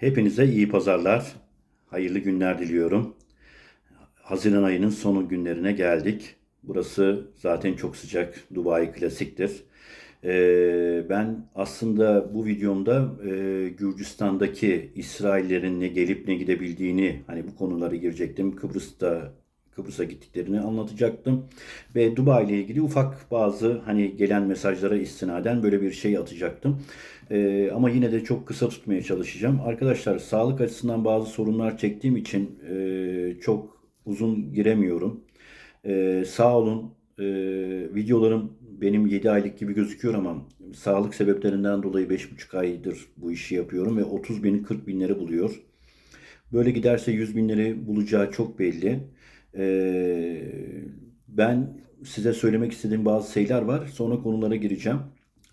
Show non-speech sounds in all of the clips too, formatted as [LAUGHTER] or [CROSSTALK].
Hepinize iyi pazarlar, hayırlı günler diliyorum. Haziran ayının sonu günlerine geldik. Burası zaten çok sıcak, Dubai klasiktir. Ee, ben aslında bu videomda e, Gürcistan'daki İsraillerin ne gelip ne gidebildiğini, hani bu konulara girecektim. Kıbrıs'ta Kıbrıs'a gittiklerini anlatacaktım. Ve Dubai ile ilgili ufak bazı hani gelen mesajlara istinaden böyle bir şey atacaktım. Ee, ama yine de çok kısa tutmaya çalışacağım. Arkadaşlar sağlık açısından bazı sorunlar çektiğim için e, çok uzun giremiyorum. Ee, sağ olun. Ee, videolarım benim 7 aylık gibi gözüküyor ama sağlık sebeplerinden dolayı 5,5 aydır bu işi yapıyorum ve 30 bin 40 binleri buluyor. Böyle giderse 100 binleri bulacağı çok belli. Ee, ben size söylemek istediğim bazı şeyler var. Sonra konulara gireceğim.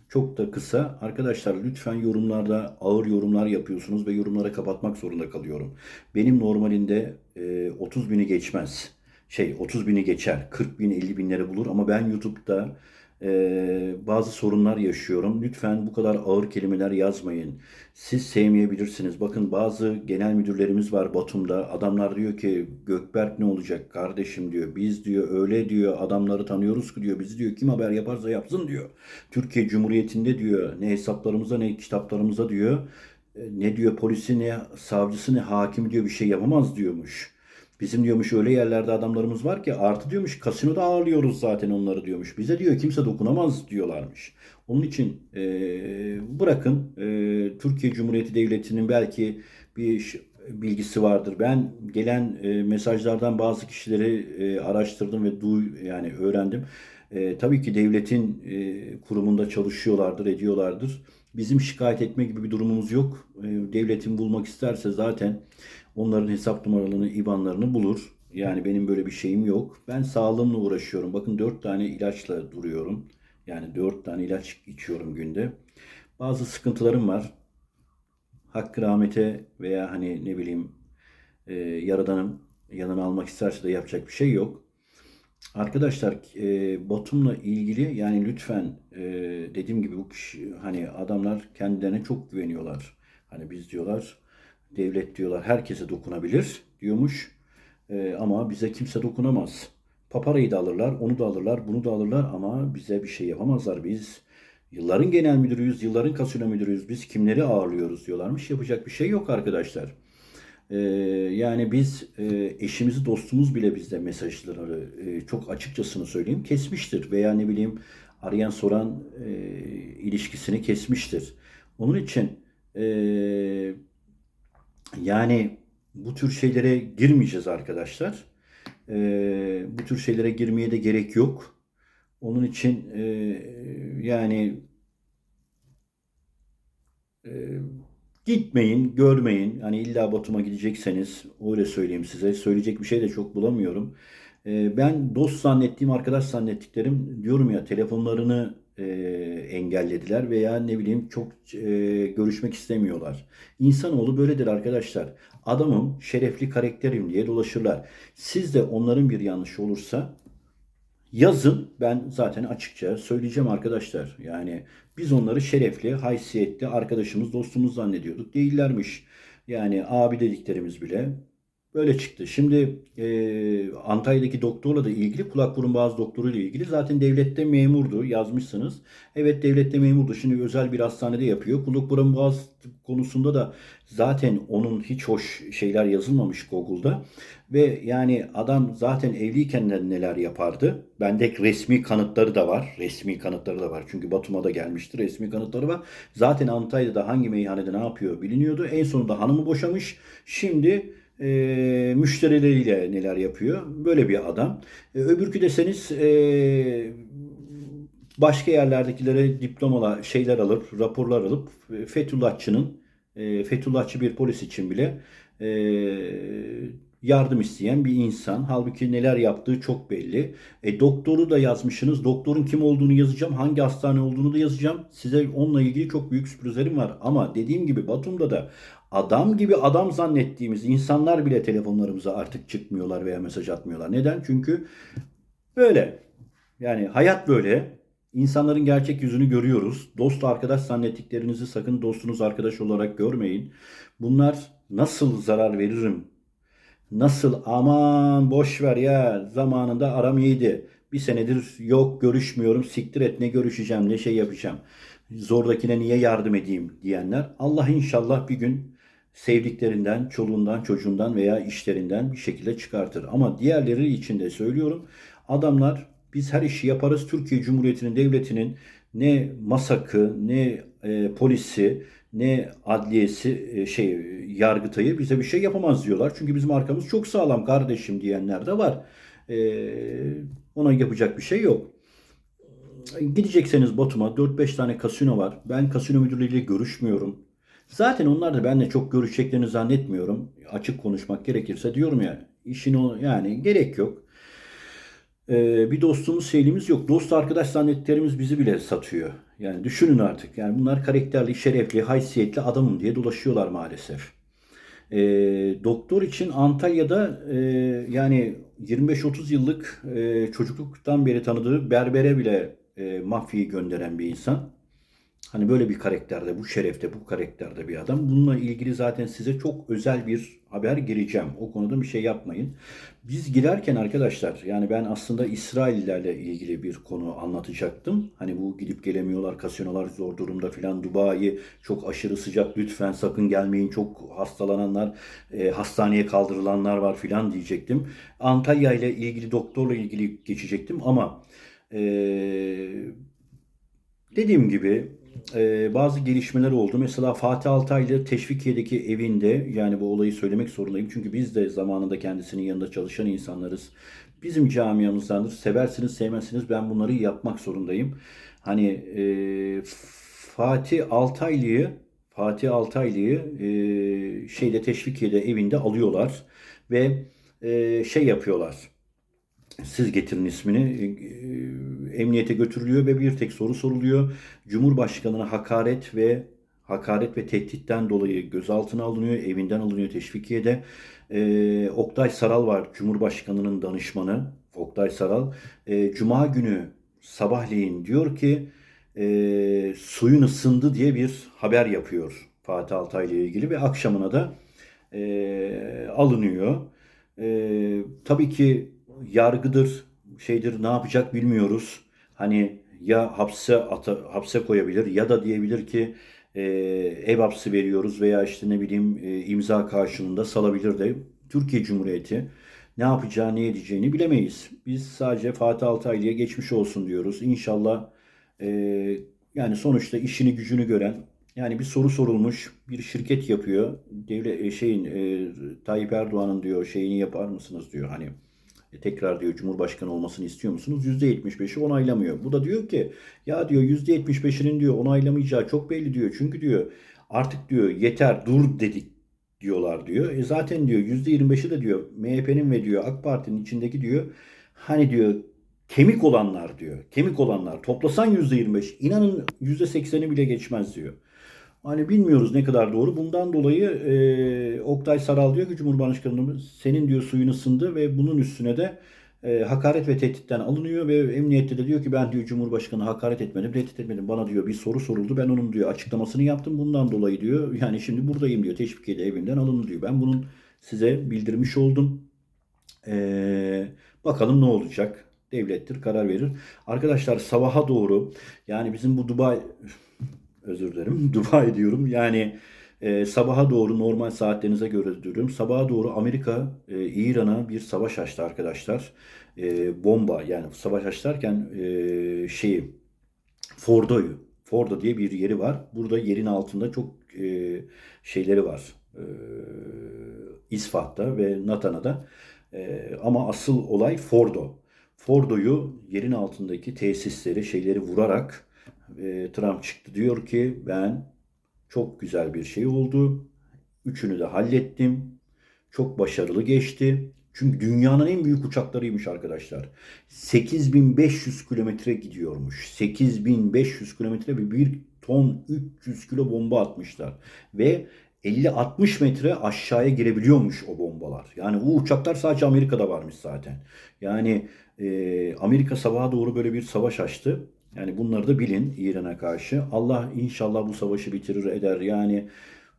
Çok da kısa. Arkadaşlar lütfen yorumlarda ağır yorumlar yapıyorsunuz ve yorumlara kapatmak zorunda kalıyorum. Benim normalinde e, 30 bini geçmez. Şey 30 bini geçer. 40 bin 50 binleri bulur ama ben YouTube'da e, bazı sorunlar yaşıyorum. Lütfen bu kadar ağır kelimeler yazmayın. Siz sevmeyebilirsiniz. Bakın bazı genel müdürlerimiz var Batum'da. Adamlar diyor ki Gökberk ne olacak kardeşim diyor. Biz diyor öyle diyor adamları tanıyoruz ki diyor. Bizi diyor kim haber yaparsa yapsın diyor. Türkiye Cumhuriyeti'nde diyor ne hesaplarımıza ne kitaplarımıza diyor. Ne diyor polisi ne savcısı ne hakimi diyor bir şey yapamaz diyormuş. Bizim diyormuş öyle yerlerde adamlarımız var ki artı diyormuş kasinoda ağırlıyoruz zaten onları diyormuş. Bize diyor kimse dokunamaz diyorlarmış. Onun için e, bırakın e, Türkiye Cumhuriyeti Devleti'nin belki bir bilgisi vardır. Ben gelen e, mesajlardan bazı kişileri e, araştırdım ve duy yani öğrendim. E, tabii ki devletin e, kurumunda çalışıyorlardır, ediyorlardır. Bizim şikayet etme gibi bir durumumuz yok. E, devletin bulmak isterse zaten onların hesap numaralarını, IBAN'larını bulur. Yani benim böyle bir şeyim yok. Ben sağlığımla uğraşıyorum. Bakın 4 tane ilaçla duruyorum. Yani 4 tane ilaç içiyorum günde. Bazı sıkıntılarım var. Hakkı rahmete veya hani ne bileyim e, yaradanım yanına almak isterse de yapacak bir şey yok. Arkadaşlar e, Batum'la ilgili yani lütfen e, dediğim gibi bu kişi, hani adamlar kendilerine çok güveniyorlar. Hani biz diyorlar devlet diyorlar herkese dokunabilir diyormuş. E, ama bize kimse dokunamaz. Paparayı da alırlar, onu da alırlar, bunu da alırlar ama bize bir şey yapamazlar. Biz yılların genel müdürüyüz, yılların kasino müdürüyüz. Biz kimleri ağırlıyoruz diyorlarmış. Yapacak bir şey yok arkadaşlar. Ee, yani biz e, eşimizi dostumuz bile bizde mesajları e, çok açıkçasını söyleyeyim kesmiştir veya ne bileyim arayan soran e, ilişkisini kesmiştir. Onun için e, yani bu tür şeylere girmeyeceğiz arkadaşlar. E, bu tür şeylere girmeye de gerek yok. Onun için e, yani e, Gitmeyin, görmeyin. Hani illa Batum'a gidecekseniz öyle söyleyeyim size. Söyleyecek bir şey de çok bulamıyorum. Ee, ben dost zannettiğim, arkadaş zannettiklerim diyorum ya telefonlarını e, engellediler veya ne bileyim çok e, görüşmek istemiyorlar. İnsanoğlu böyledir arkadaşlar. Adamım, şerefli karakterim diye dolaşırlar. Siz de onların bir yanlışı olursa Yazın ben zaten açıkça söyleyeceğim arkadaşlar. Yani biz onları şerefli, haysiyetli arkadaşımız, dostumuz zannediyorduk. Değillermiş. Yani abi dediklerimiz bile böyle çıktı. Şimdi e, Antalya'daki doktorla da ilgili, kulak burun boğaz doktoruyla ilgili zaten devlette memurdu yazmışsınız. Evet devlette memurdu. Şimdi özel bir hastanede yapıyor. Kulak burun boğaz konusunda da zaten onun hiç hoş şeyler yazılmamış Google'da. Ve yani adam zaten evliyken de neler yapardı? Bende resmi kanıtları da var. Resmi kanıtları da var. Çünkü Batum'a da gelmişti. Resmi kanıtları var. Zaten Antalya'da hangi meyhanede ne yapıyor biliniyordu. En sonunda hanımı boşamış. Şimdi e, müşterileriyle neler yapıyor. Böyle bir adam. E, öbürkü deseniz e, başka yerlerdekilere diplomalar şeyler alır, raporlar alıp e, Fethullahçının e, Fethullahçı bir polis için bile e, yardım isteyen bir insan. Halbuki neler yaptığı çok belli. E, doktoru da yazmışsınız. Doktorun kim olduğunu yazacağım. Hangi hastane olduğunu da yazacağım. Size onunla ilgili çok büyük sürprizlerim var. Ama dediğim gibi Batum'da da adam gibi adam zannettiğimiz insanlar bile telefonlarımıza artık çıkmıyorlar veya mesaj atmıyorlar. Neden? Çünkü böyle. Yani hayat böyle. İnsanların gerçek yüzünü görüyoruz. Dost arkadaş zannettiklerinizi sakın dostunuz arkadaş olarak görmeyin. Bunlar nasıl zarar veririm? Nasıl aman boş ver ya zamanında aram iyiydi. Bir senedir yok görüşmüyorum siktir et ne görüşeceğim ne şey yapacağım. Zordakine niye yardım edeyim diyenler. Allah inşallah bir gün sevdiklerinden, çoluğundan, çocuğundan veya işlerinden bir şekilde çıkartır. Ama diğerleri için de söylüyorum. Adamlar biz her işi yaparız. Türkiye Cumhuriyeti'nin devletinin ne masakı, ne e, polisi, ne adliyesi, e, şey yargıtayı bize bir şey yapamaz diyorlar. Çünkü bizim arkamız çok sağlam kardeşim diyenler de var. E, ona yapacak bir şey yok. Gidecekseniz Batum'a 4-5 tane kasino var. Ben kasino müdürleriyle görüşmüyorum. Zaten onlar da benimle çok görüşeceklerini zannetmiyorum. Açık konuşmak gerekirse diyorum ya işin o yani gerek yok. Ee, bir dostumuz şeyimiz yok. Dost arkadaş zannettiklerimiz bizi bile satıyor. Yani düşünün artık. Yani bunlar karakterli, şerefli, haysiyetli adamım diye dolaşıyorlar maalesef. Ee, doktor için Antalya'da e, yani 25-30 yıllık e, çocukluktan beri tanıdığı berbere bile e, mafyayı gönderen bir insan. Hani böyle bir karakterde, bu şerefte, bu karakterde bir adam. Bununla ilgili zaten size çok özel bir haber gireceğim. O konuda bir şey yapmayın. Biz girerken arkadaşlar, yani ben aslında İsraillilerle ilgili bir konu anlatacaktım. Hani bu gidip gelemiyorlar, kasinolar zor durumda filan. Dubai çok aşırı sıcak, lütfen sakın gelmeyin. Çok hastalananlar, e, hastaneye kaldırılanlar var filan diyecektim. Antalya ile ilgili, doktorla ilgili geçecektim ama e, dediğim gibi e, bazı gelişmeler oldu. Mesela Fatih Altaylı Teşvikiye'deki evinde yani bu olayı söylemek zorundayım. Çünkü biz de zamanında kendisinin yanında çalışan insanlarız. Bizim camiamızdandır. Seversiniz sevmezsiniz ben bunları yapmak zorundayım. Hani e, Fatih Altaylı'yı Fatih Altaylı'yı e, şeyde Teşvikiye'de evinde alıyorlar ve e, şey yapıyorlar siz getirin ismini. E, Emniyete götürülüyor ve bir tek soru soruluyor. Cumhurbaşkanına hakaret ve hakaret ve tehditten dolayı gözaltına alınıyor, evinden alınıyor Teşvikiye'de. Ee, Oktay Saral var, Cumhurbaşkanı'nın danışmanı. Oktay Saral. Ee, Cuma günü sabahleyin diyor ki e, suyun ısındı diye bir haber yapıyor Fatih Altay ile ilgili ve akşamına da e, alınıyor. E, tabii ki yargıdır, şeydir ne yapacak bilmiyoruz. Hani ya hapse ata, hapse koyabilir ya da diyebilir ki e, ev hapsi veriyoruz veya işte ne bileyim e, imza karşılığında salabilir de Türkiye Cumhuriyeti ne yapacağı ne edeceğini bilemeyiz. Biz sadece Fatih Altaylı'ya geçmiş olsun diyoruz. İnşallah e, yani sonuçta işini gücünü gören yani bir soru sorulmuş bir şirket yapıyor. Devlet e, şeyin e, Tayyip Erdoğan'ın diyor şeyini yapar mısınız diyor hani tekrar diyor Cumhurbaşkanı olmasını istiyor musunuz? %75'i onaylamıyor. Bu da diyor ki ya diyor %75'inin diyor onaylamayacağı çok belli diyor. Çünkü diyor artık diyor yeter dur dedik diyorlar diyor. E zaten diyor %25'i de diyor MHP'nin ve diyor AK Parti'nin içindeki diyor hani diyor kemik olanlar diyor. Kemik olanlar toplasan %25 inanın %80'i bile geçmez diyor. Hani bilmiyoruz ne kadar doğru. Bundan dolayı e, Oktay Saral diyor ki Cumhurbaşkanımız senin diyor suyun ısındı ve bunun üstüne de e, hakaret ve tehditten alınıyor ve emniyette de diyor ki ben diyor Cumhurbaşkanı hakaret etmedim, tehdit etmedim. Bana diyor bir soru soruldu. Ben onun diyor açıklamasını yaptım. Bundan dolayı diyor yani şimdi buradayım diyor. Teşvikiye'de evimden alındı diyor. Ben bunun size bildirmiş oldum. E, bakalım ne olacak. Devlettir karar verir. Arkadaşlar sabaha doğru yani bizim bu Dubai özür dilerim. [LAUGHS] Dubai diyorum. Yani e, sabaha doğru normal saatlerinize göre diyorum. Sabaha doğru Amerika e, İran'a bir savaş açtı arkadaşlar. E, bomba yani savaş açlarken e, şeyi Fordo'yu Fordo diye bir yeri var. Burada yerin altında çok e, şeyleri var. E, İsfaht'ta ve Natana'da. E, ama asıl olay Fordo. Fordo'yu yerin altındaki tesisleri, şeyleri vurarak e, Trump çıktı diyor ki ben çok güzel bir şey oldu. Üçünü de hallettim. Çok başarılı geçti. Çünkü dünyanın en büyük uçaklarıymış arkadaşlar. 8500 kilometre gidiyormuş. 8500 kilometre ve 1 ton 300 kilo bomba atmışlar. Ve 50-60 metre aşağıya girebiliyormuş o bombalar. Yani bu uçaklar sadece Amerika'da varmış zaten. Yani e, Amerika sabaha doğru böyle bir savaş açtı. Yani bunları da bilin İran'a karşı. Allah inşallah bu savaşı bitirir eder. Yani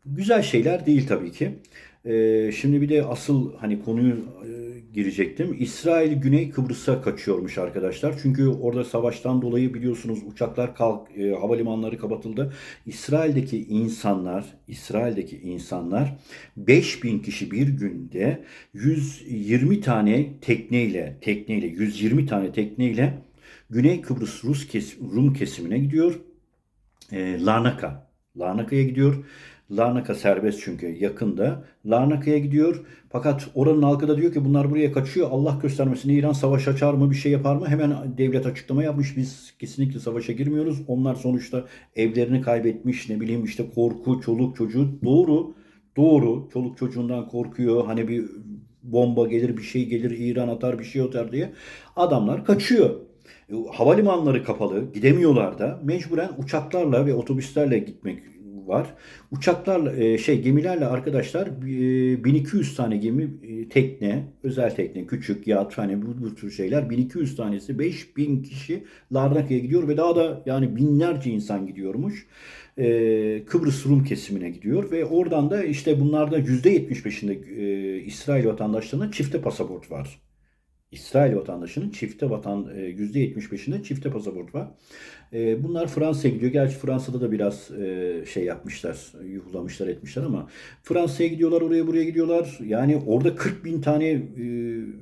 güzel şeyler değil tabii ki. Ee, şimdi bir de asıl hani konuyu e, girecektim. İsrail Güney Kıbrıs'a kaçıyormuş arkadaşlar. Çünkü orada savaştan dolayı biliyorsunuz uçaklar kalk, e, havalimanları kapatıldı. İsrail'deki insanlar, İsrail'deki insanlar 5000 kişi bir günde 120 tane tekneyle, tekneyle 120 tane tekneyle Güney Kıbrıs Rus kes, Rum kesimine gidiyor. E, Larnaka. Larnaka'ya gidiyor. Larnaka serbest çünkü yakında. Larnaka'ya gidiyor. Fakat oranın halkı da diyor ki bunlar buraya kaçıyor. Allah göstermesin İran savaş açar mı bir şey yapar mı? Hemen devlet açıklama yapmış. Biz kesinlikle savaşa girmiyoruz. Onlar sonuçta evlerini kaybetmiş. Ne bileyim işte korku, çoluk çocuğu. Doğru. Doğru. Çoluk çocuğundan korkuyor. Hani bir bomba gelir bir şey gelir İran atar bir şey atar diye. Adamlar kaçıyor. E, Havalimanları kapalı, gidemiyorlar da. Mecburen uçaklarla ve otobüslerle gitmek var. Uçaklarla e, şey gemilerle arkadaşlar e, 1200 tane gemi e, tekne, özel tekne, küçük yat hani bu, bu tür şeyler 1200 tanesi 5000 kişi Larnaka'ya gidiyor ve daha da yani binlerce insan gidiyormuş. E, Kıbrıs Rum kesimine gidiyor ve oradan da işte bunlarda %75'inde e, İsrail vatandaşlarının çifte pasaport var. İsrail vatandaşının çifte vatan e, %75'inde çifte pasaport var. E, Bunlar Fransa'ya gidiyor. Gerçi Fransa'da da biraz e, şey yapmışlar, yuhlamışlar etmişler ama Fransa'ya gidiyorlar, oraya buraya gidiyorlar. Yani orada 40 bin tane e,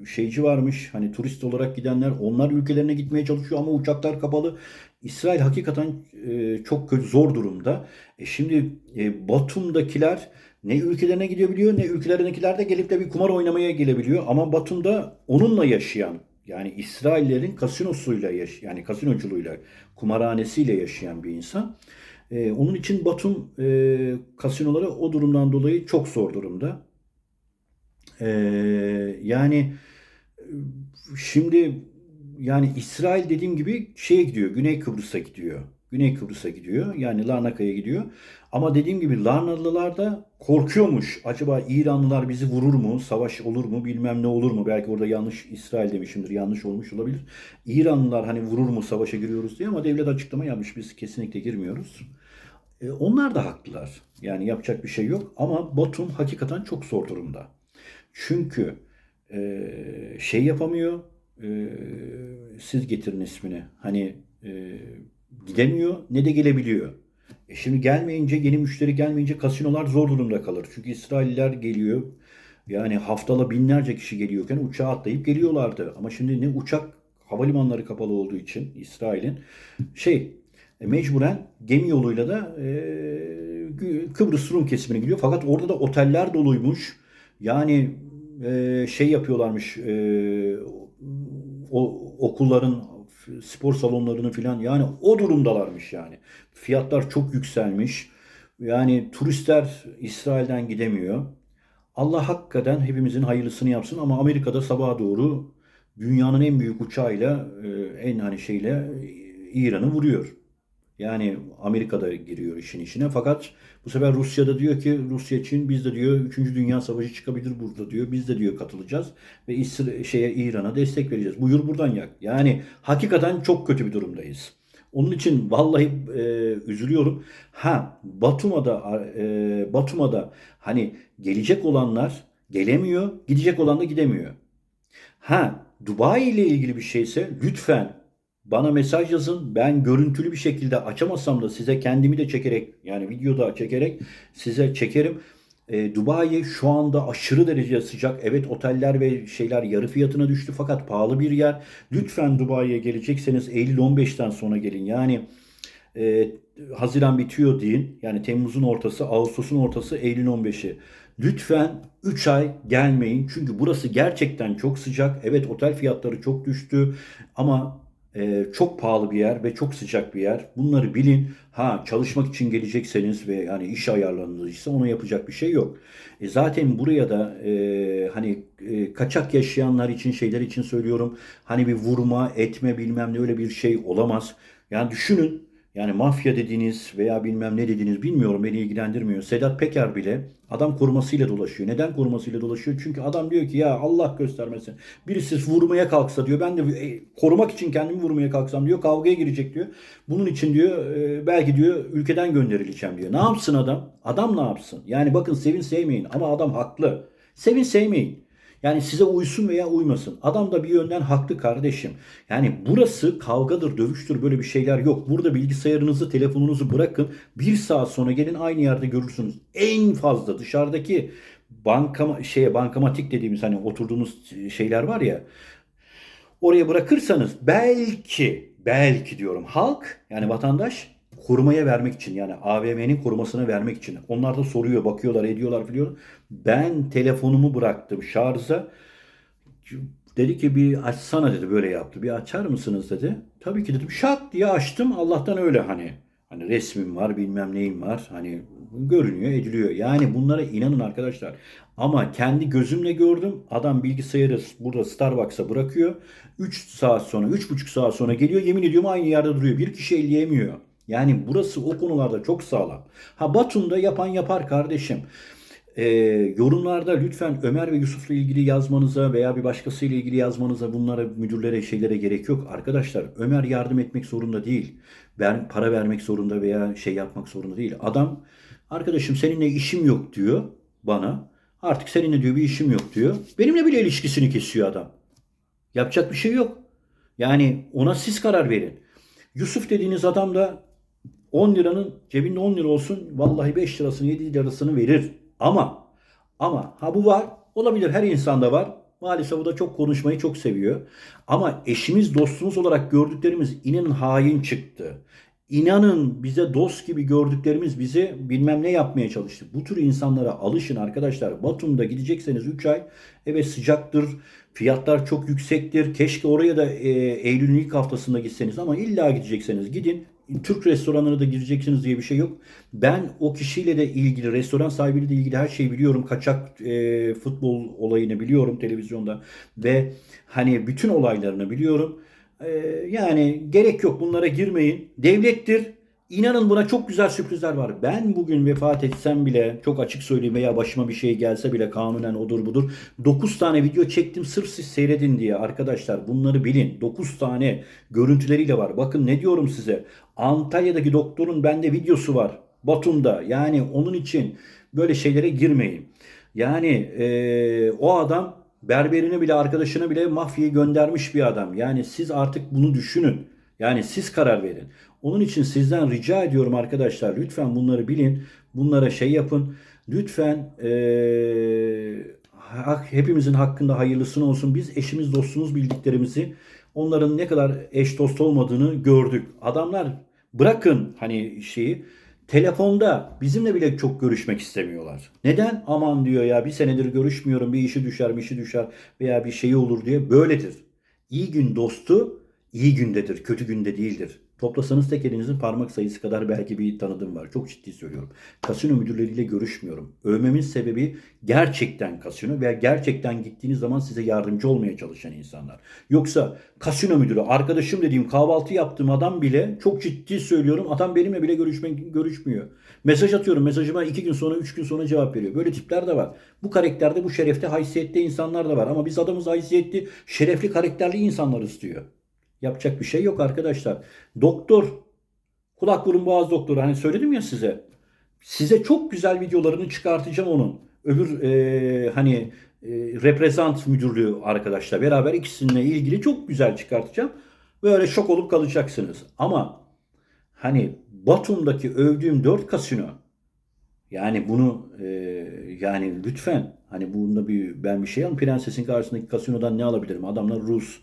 şeyci varmış. Hani turist olarak gidenler onlar ülkelerine gitmeye çalışıyor ama uçaklar kapalı. İsrail hakikaten e, çok kötü, zor durumda. E şimdi e, Batum'dakiler ne ülkelerine gidebiliyor ne ülkelerindekiler de gelip de bir kumar oynamaya gelebiliyor. Ama Batum'da onunla yaşayan yani İsraillerin kasinosuyla yaş yani kasinoculuğuyla, kumarhanesiyle yaşayan bir insan. Ee, onun için Batum e, kasinoları o durumdan dolayı çok zor durumda. Ee, yani şimdi yani İsrail dediğim gibi şeye gidiyor, Güney Kıbrıs'a gidiyor. Güney Kıbrıs'a gidiyor. Yani Larnaka'ya gidiyor. Ama dediğim gibi Larnalılar da korkuyormuş. Acaba İranlılar bizi vurur mu? Savaş olur mu? Bilmem ne olur mu? Belki orada yanlış İsrail demişimdir. Yanlış olmuş olabilir. İranlılar hani vurur mu? Savaşa giriyoruz diye ama devlet açıklama yapmış. Biz kesinlikle girmiyoruz. E, onlar da haklılar. Yani yapacak bir şey yok. Ama Batum hakikaten çok zor durumda. Çünkü e, şey yapamıyor. E, siz getirin ismini. Hani e, gidemiyor ne de gelebiliyor. E şimdi gelmeyince yeni müşteri gelmeyince kasinolar zor durumda kalır. Çünkü İsrailler geliyor. Yani haftalı binlerce kişi geliyorken uçağa atlayıp geliyorlardı. Ama şimdi ne uçak havalimanları kapalı olduğu için İsrail'in şey e, mecburen gemi yoluyla da e, Kıbrıs Rum kesimine gidiyor. Fakat orada da oteller doluymuş. Yani e, şey yapıyorlarmış e, o okulların spor salonlarını filan yani o durumdalarmış yani. Fiyatlar çok yükselmiş. Yani turistler İsrail'den gidemiyor. Allah hakikaten hepimizin hayırlısını yapsın ama Amerika'da sabaha doğru dünyanın en büyük uçağıyla e, en hani şeyle İran'ı vuruyor. Yani Amerika'da giriyor işin içine. Fakat bu sefer Rusya'da diyor ki Rusya için biz de diyor 3. Dünya Savaşı çıkabilir burada diyor. Biz de diyor katılacağız ve İsra şeye İran'a destek vereceğiz. Buyur buradan yak. Yani hakikaten çok kötü bir durumdayız. Onun için vallahi e, üzülüyorum. Ha Batum'a e, Batum'a hani gelecek olanlar gelemiyor, gidecek olan da gidemiyor. Ha Dubai ile ilgili bir şeyse lütfen bana mesaj yazın. Ben görüntülü bir şekilde açamasam da size kendimi de çekerek yani videoda çekerek size çekerim. E, Dubai şu anda aşırı derece sıcak. Evet oteller ve şeyler yarı fiyatına düştü fakat pahalı bir yer. Lütfen Dubai'ye gelecekseniz Eylül 15'ten sonra gelin. Yani e, Haziran bitiyor deyin. Yani Temmuz'un ortası, Ağustos'un ortası, Eylül 15'i. Lütfen 3 ay gelmeyin. Çünkü burası gerçekten çok sıcak. Evet otel fiyatları çok düştü ama e, çok pahalı bir yer ve çok sıcak bir yer. Bunları bilin. Ha çalışmak için gelecekseniz ve yani iş ayarlarınızsa ona yapacak bir şey yok. E, zaten buraya da e, hani e, kaçak yaşayanlar için şeyler için söylüyorum. Hani bir vurma, etme bilmem ne öyle bir şey olamaz. Yani düşünün Yani mafya dediğiniz veya bilmem ne dediğiniz bilmiyorum beni ilgilendirmiyor. Sedat Peker bile adam korumasıyla dolaşıyor. Neden korumasıyla dolaşıyor? Çünkü adam diyor ki ya Allah göstermesin. Birisi vurmaya kalksa diyor ben de e, korumak için kendimi vurmaya kalksam diyor kavgaya girecek diyor. Bunun için diyor e, belki diyor ülkeden gönderileceğim diyor. Ne yapsın adam? Adam ne yapsın? Yani bakın sevin sevmeyin ama adam haklı. Sevin sevmeyin. Yani size uysun veya uymasın. Adam da bir yönden haklı kardeşim. Yani burası kavgadır, dövüştür böyle bir şeyler yok. Burada bilgisayarınızı, telefonunuzu bırakın. Bir saat sonra gelin aynı yerde görürsünüz. En fazla dışarıdaki bankama, şeye, bankamatik dediğimiz hani oturduğumuz şeyler var ya. Oraya bırakırsanız belki, belki diyorum halk yani vatandaş korumaya vermek için yani AVM'nin korumasına vermek için. Onlar da soruyor, bakıyorlar, ediyorlar biliyor. Ben telefonumu bıraktım şarja. Dedi ki bir açsana dedi böyle yaptı. Bir açar mısınız dedi. Tabii ki dedim. Şak diye açtım. Allah'tan öyle hani. Hani resmim var bilmem neyim var. Hani görünüyor ediliyor. Yani bunlara inanın arkadaşlar. Ama kendi gözümle gördüm. Adam bilgisayarı burada Starbucks'a bırakıyor. 3 saat sonra 3,5 saat sonra geliyor. Yemin ediyorum aynı yerde duruyor. Bir kişi elleyemiyor. Yani burası o konularda çok sağlam. Ha Batum'da yapan yapar kardeşim. Ee, yorumlarda lütfen Ömer ve Yusuf'la ilgili yazmanıza veya bir başkasıyla ilgili yazmanıza bunlara müdürlere şeylere gerek yok. Arkadaşlar Ömer yardım etmek zorunda değil. Ben para vermek zorunda veya şey yapmak zorunda değil. Adam arkadaşım seninle işim yok diyor bana. Artık seninle diyor bir işim yok diyor. Benimle bile ilişkisini kesiyor adam. Yapacak bir şey yok. Yani ona siz karar verin. Yusuf dediğiniz adam da 10 liranın cebinde 10 lira olsun vallahi 5 lirasını 7 lirasını verir. Ama ama ha bu var. Olabilir her insanda var. Maalesef o da çok konuşmayı çok seviyor. Ama eşimiz dostumuz olarak gördüklerimiz inanın hain çıktı. İnanın bize dost gibi gördüklerimiz bizi bilmem ne yapmaya çalıştı. Bu tür insanlara alışın arkadaşlar. Batum'da gidecekseniz 3 ay evet sıcaktır. Fiyatlar çok yüksektir. Keşke oraya da e, Eylül'ün ilk haftasında gitseniz ama illa gidecekseniz gidin. Türk restoranlarına da gireceksiniz diye bir şey yok. Ben o kişiyle de ilgili, restoran sahibiyle de ilgili her şeyi biliyorum. Kaçak e, futbol olayını biliyorum televizyonda ve hani bütün olaylarını biliyorum. E, yani gerek yok bunlara girmeyin. Devlettir. İnanın buna çok güzel sürprizler var. Ben bugün vefat etsem bile çok açık söyleyeyim veya başıma bir şey gelse bile kanunen odur budur. 9 tane video çektim sırf siz seyredin diye arkadaşlar bunları bilin. 9 tane görüntüleriyle var. Bakın ne diyorum size. Antalya'daki doktorun bende videosu var. Batum'da. Yani onun için böyle şeylere girmeyin. Yani e, o adam berberine bile arkadaşına bile mafyayı göndermiş bir adam. Yani siz artık bunu düşünün. Yani siz karar verin. Onun için sizden rica ediyorum arkadaşlar lütfen bunları bilin. Bunlara şey yapın. Lütfen ee, hepimizin hakkında hayırlısını olsun. Biz eşimiz dostumuz bildiklerimizi onların ne kadar eş dost olmadığını gördük. Adamlar bırakın hani şeyi telefonda bizimle bile çok görüşmek istemiyorlar. Neden? Aman diyor ya bir senedir görüşmüyorum bir işi düşer bir işi düşer veya bir şeyi olur diye böyledir. İyi gün dostu iyi gündedir kötü günde değildir. Toplasanız tek elinizin parmak sayısı kadar belki bir tanıdığım var. Çok ciddi söylüyorum. Kasino müdürleriyle görüşmüyorum. Övmemin sebebi gerçekten kasino veya gerçekten gittiğiniz zaman size yardımcı olmaya çalışan insanlar. Yoksa kasino müdürü, arkadaşım dediğim kahvaltı yaptığım adam bile çok ciddi söylüyorum. Adam benimle bile görüşmek, görüşmüyor. Mesaj atıyorum. Mesajıma iki gün sonra, üç gün sonra cevap veriyor. Böyle tipler de var. Bu karakterde, bu şerefte, haysiyette insanlar da var. Ama biz adamız haysiyetli, şerefli, karakterli insanlar istiyor. Yapacak bir şey yok arkadaşlar. Doktor, kulak burun boğaz doktoru hani söyledim ya size. Size çok güzel videolarını çıkartacağım onun. Öbür e, hani e, reprezent müdürlüğü arkadaşlar beraber ikisininle ilgili çok güzel çıkartacağım. Böyle şok olup kalacaksınız. Ama hani Batum'daki övdüğüm 4 kasino yani bunu e, yani lütfen hani bunda bir ben bir şey alayım. Prensesin karşısındaki kasinodan ne alabilirim? Adamlar Rus.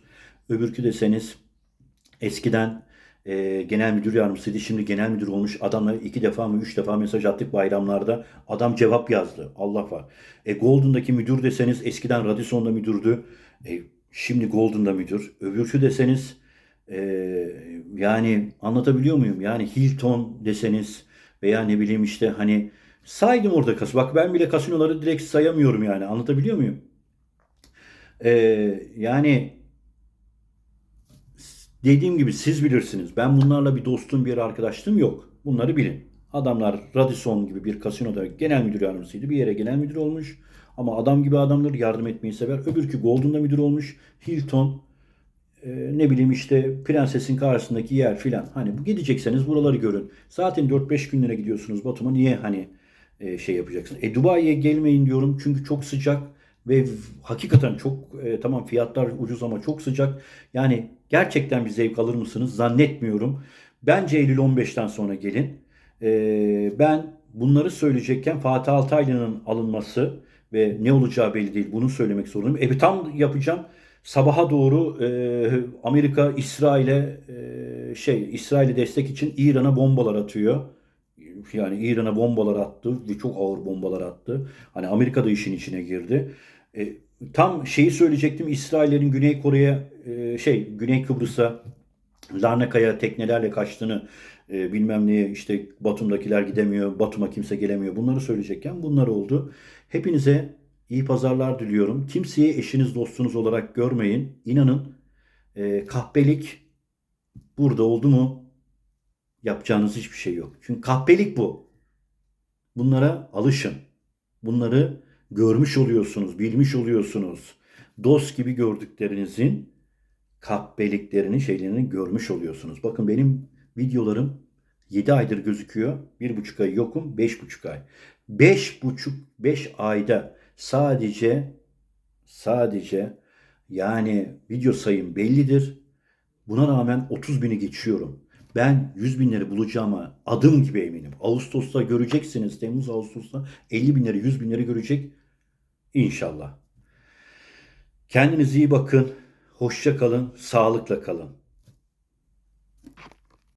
Öbürkü deseniz Eskiden e, genel müdür yardımcısıydı. Şimdi genel müdür olmuş. Adamla iki defa mı üç defa mesaj attık bayramlarda. Adam cevap yazdı. Allah var. E, Golden'daki müdür deseniz eskiden Radisson'da müdürdü. E, şimdi Golden'da müdür. Öbürkü deseniz e, yani anlatabiliyor muyum? Yani Hilton deseniz veya ne bileyim işte hani saydım orada kas. Bak ben bile kasinoları direkt sayamıyorum yani. Anlatabiliyor muyum? E, yani Dediğim gibi siz bilirsiniz. Ben bunlarla bir dostum, bir arkadaşlığım yok. Bunları bilin. Adamlar Radisson gibi bir kasinoda genel müdür yardımcısıydı. Bir yere genel müdür olmuş. Ama adam gibi adamdır. Yardım etmeyi sever. Öbürkü Golden'da müdür olmuş. Hilton e, ne bileyim işte prensesin karşısındaki yer filan. Hani gidecekseniz buraları görün. Zaten 4-5 günlere gidiyorsunuz Batum'a. Niye hani e, şey yapacaksınız? E Dubai'ye gelmeyin diyorum çünkü çok sıcak ve hakikaten çok e, tamam fiyatlar ucuz ama çok sıcak. Yani gerçekten bir zevk alır mısınız? Zannetmiyorum. Bence Eylül 15'ten sonra gelin. E, ben bunları söyleyecekken Fatih Altaylı'nın alınması ve ne olacağı belli değil. Bunu söylemek zorundayım. E tam yapacağım. Sabaha doğru e, Amerika İsrail'e e, şey İsrail'e destek için İran'a bombalar atıyor. Yani İran'a bombalar attı ve çok ağır bombalar attı. Hani Amerika da işin içine girdi. E, tam şeyi söyleyecektim. İsraillerin Güney Kore'ye e, şey Güney Kıbrıs'a Larnaka'ya teknelerle kaçtığını e, bilmem neye işte Batum'dakiler gidemiyor, Batum'a kimse gelemiyor. Bunları söyleyecekken bunlar oldu. Hepinize iyi pazarlar diliyorum. Kimseyi eşiniz dostunuz olarak görmeyin. İnanın e, kahpelik burada oldu mu yapacağınız hiçbir şey yok. Çünkü kahpelik bu. Bunlara alışın. Bunları görmüş oluyorsunuz, bilmiş oluyorsunuz. Dost gibi gördüklerinizin kahpeliklerini, şeylerini görmüş oluyorsunuz. Bakın benim videolarım 7 aydır gözüküyor. 1,5 ay yokum, 5,5 ay. 5,5 5 ayda sadece sadece yani video sayım bellidir. Buna rağmen 30 bini geçiyorum. Ben 100 binleri bulacağıma adım gibi eminim. Ağustos'ta göreceksiniz. Temmuz Ağustos'ta 50 binleri 100 binleri görecek. İnşallah. Kendinize iyi bakın. Hoşça kalın. Sağlıkla kalın.